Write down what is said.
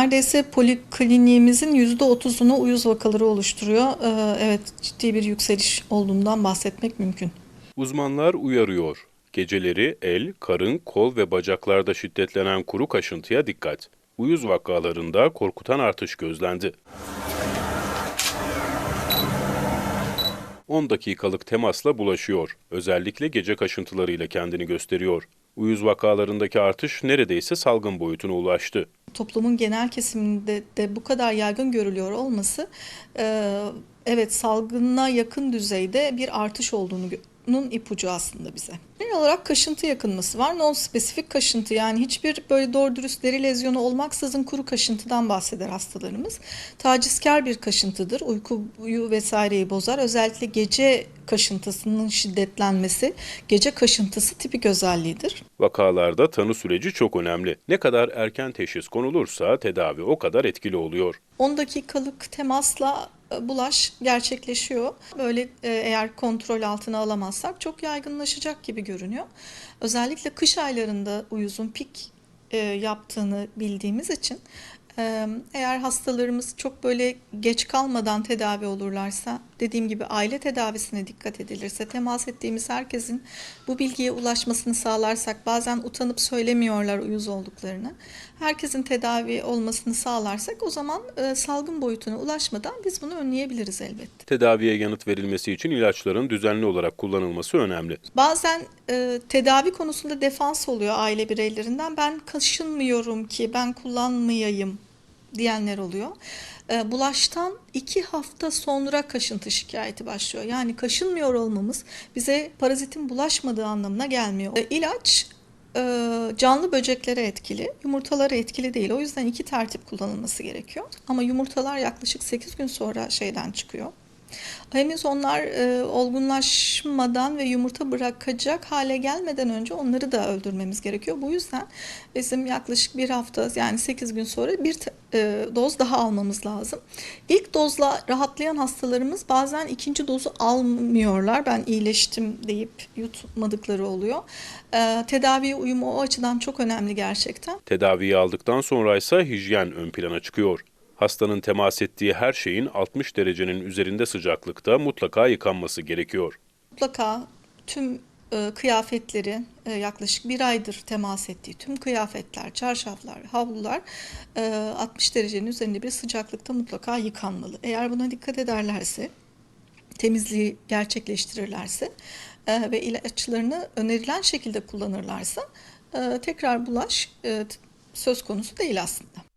Neredeyse polikliniğimizin %30'unu uyuz vakaları oluşturuyor. Ee, Evet ciddi bir yükseliş olduğundan bahsetmek mümkün. Uzmanlar uyarıyor. Geceleri el, karın, kol ve bacaklarda şiddetlenen kuru kaşıntıya dikkat. Uyuz vakalarında korkutan artış gözlendi. 10 dakikalık temasla bulaşıyor. Özellikle gece kaşıntılarıyla kendini gösteriyor. Uyuz vakalarındaki artış neredeyse salgın boyutuna ulaştı. Toplumun genel kesiminde de bu kadar yaygın görülüyor olması evet salgına yakın düzeyde bir artış olduğunu nun ipucu aslında bize. Genel olarak kaşıntı yakınması var. Non-spesifik kaşıntı yani hiçbir böyle doğru dürüst deri lezyonu olmaksızın kuru kaşıntıdan bahseder hastalarımız. Tacizkar bir kaşıntıdır. Uykuyu vesaireyi bozar. Özellikle gece kaşıntısının şiddetlenmesi gece kaşıntısı tipik özelliğidir. Vakalarda tanı süreci çok önemli. Ne kadar erken teşhis konulursa tedavi o kadar etkili oluyor. 10 dakikalık temasla bulaş gerçekleşiyor. Böyle e, eğer kontrol altına alamazsak çok yaygınlaşacak gibi görünüyor. Özellikle kış aylarında uyuzun pik e, yaptığını bildiğimiz için e, eğer hastalarımız çok böyle geç kalmadan tedavi olurlarsa dediğim gibi aile tedavisine dikkat edilirse temas ettiğimiz herkesin bu bilgiye ulaşmasını sağlarsak bazen utanıp söylemiyorlar uyuz olduklarını. Herkesin tedavi olmasını sağlarsak o zaman e, salgın boyutuna ulaşmadan biz bunu önleyebiliriz elbette. Tedaviye yanıt verilmesi için ilaçların düzenli olarak kullanılması önemli. Bazen e, tedavi konusunda defans oluyor aile bireylerinden. Ben kaşınmıyorum ki ben kullanmayayım diyenler oluyor. E, bulaştan iki hafta sonra kaşıntı şikayeti başlıyor. Yani kaşınmıyor olmamız bize parazitin bulaşmadığı anlamına gelmiyor. E, ilaç canlı böceklere etkili, yumurtalara etkili değil. O yüzden iki tertip kullanılması gerekiyor. Ama yumurtalar yaklaşık 8 gün sonra şeyden çıkıyor. Henüz onlar e, olgunlaşmadan ve yumurta bırakacak hale gelmeden önce onları da öldürmemiz gerekiyor. Bu yüzden bizim yaklaşık bir hafta yani 8 gün sonra bir e, doz daha almamız lazım. İlk dozla rahatlayan hastalarımız bazen ikinci dozu almıyorlar. Ben iyileştim deyip yutmadıkları oluyor. E, tedaviye uyumu o açıdan çok önemli gerçekten. Tedaviyi aldıktan sonra ise hijyen ön plana çıkıyor. Hastanın temas ettiği her şeyin 60 derecenin üzerinde sıcaklıkta mutlaka yıkanması gerekiyor. mutlaka tüm e, kıyafetleri e, yaklaşık bir aydır temas ettiği tüm kıyafetler, çarşaflar, havlular e, 60 derecenin üzerinde bir sıcaklıkta mutlaka yıkanmalı. Eğer buna dikkat ederlerse, temizliği gerçekleştirirlerse e, ve ilaçlarını önerilen şekilde kullanırlarsa e, tekrar bulaş e, söz konusu değil aslında.